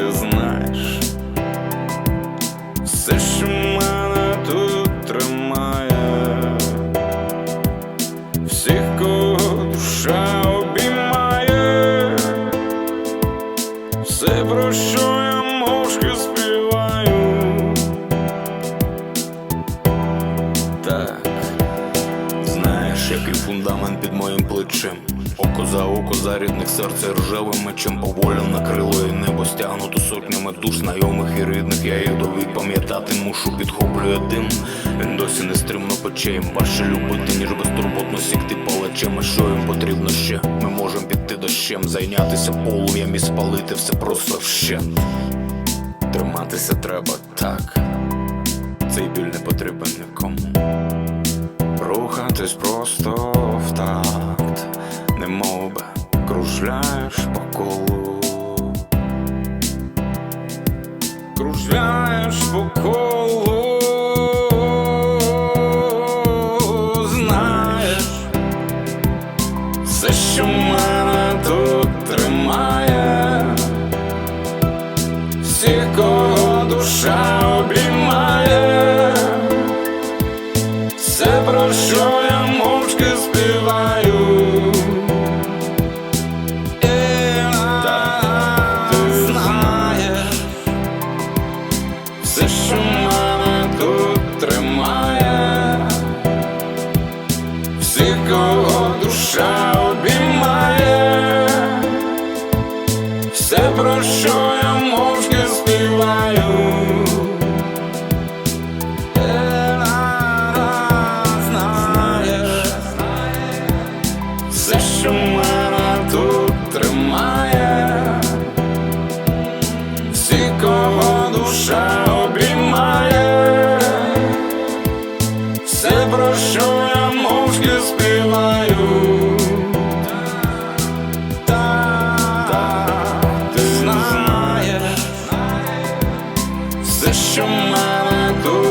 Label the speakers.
Speaker 1: ти знаєш, все, що мене тут тримає, всіх, кого душа обіймає, все, про що я мовчки співаю. Так, знаєш, який фундамент під моїм плечем. Око за око, за рідних серце ржавим мечем поволі накрило і небо стягнуто сотнями душ знайомих і рідних. Я їх довік пам'ятати мушу, підхоплює дим. Він досі не стримно пече їм важче любити, ніж безтурботно сікти палачем. А що їм потрібно ще? Ми можемо піти дощем, зайнятися полум'ям і спалити все просто вщент. Триматися треба так. Цей біль не потрібен нікому. Рухатись просто в такт, би кружляєш по колу. Кружляєш по колу, знаєш, все, що мене тут тримає, всіх, кого душа обіймає. Все, про що я мовчки співаю. Що я мовчки співаю. Знаєш, все, що мене тут тримає, всі, кого душа обіймає, все, про що я мовчки співаю. Все, що мене тут